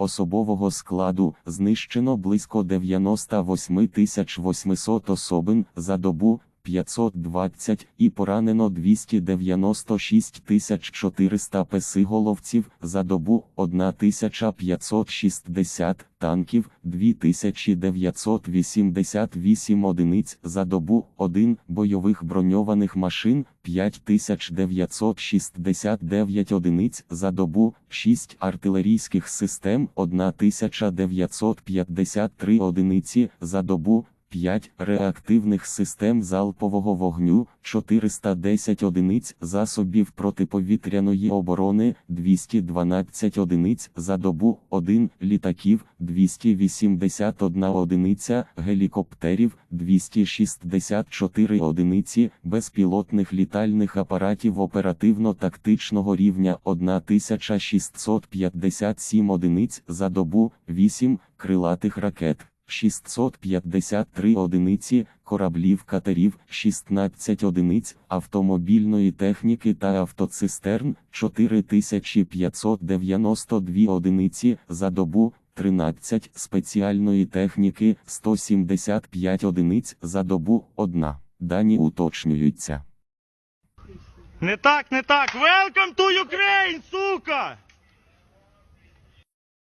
Особового складу знищено близько 98 800 особин за добу 520 і поранено 296 400 песиголовців за добу 1560 танків 2988 одиниць за добу 1 бойових броньованих машин 5969 одиниць за добу 6 артилерійських систем 1953 одиниці за добу 5 реактивних систем залпового вогню, 410 одиниць засобів протиповітряної оборони, 212 одиниць за добу, 1 літаків, 281 одиниця гелікоптерів, 264 одиниці безпілотних літальних апаратів оперативно-тактичного рівня, 1657 одиниць за добу, 8 крилатих ракет. 653 одиниці кораблів катерів, 16 одиниць автомобільної техніки та автоцистерн, 4592 одиниці за добу, 13 спеціальної техніки, 175 одиниць за добу, 1. Дані уточнюються. Не так, не так. Welcome to Ukraine, сука!